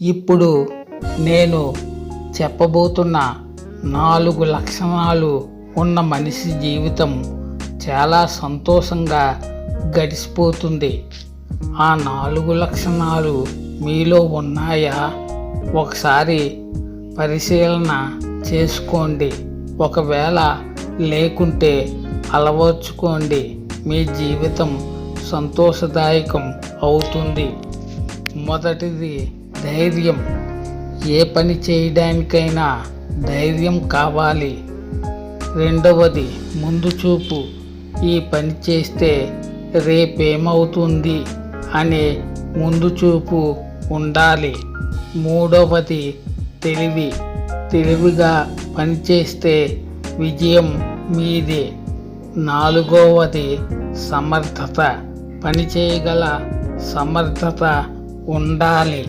ఇప్పుడు నేను చెప్పబోతున్న నాలుగు లక్షణాలు ఉన్న మనిషి జీవితం చాలా సంతోషంగా గడిచిపోతుంది ఆ నాలుగు లక్షణాలు మీలో ఉన్నాయా? ఒకసారి పరిశీలన చేసుకోండి. ఒకవేళ లేకుంటే అలవర్చుకోండి. మీ జీవితం సంతోషదాయకం అవుతుంది. మొదటిది ధైర్యం. ఏ పని చేయడానికైనా ధైర్యం కావాలి. రెండవది ముందు చూపు. ఈ పని చేస్తే రేపేమవుతుంది అనే ముందు చూపు ఉండాలి. మూడవది తెలివి. తెలివిగా పనిచేస్తే విజయం మీదే. నాలుగవది సమర్థత. పని చేయగల సమర్థత ఉండాలి.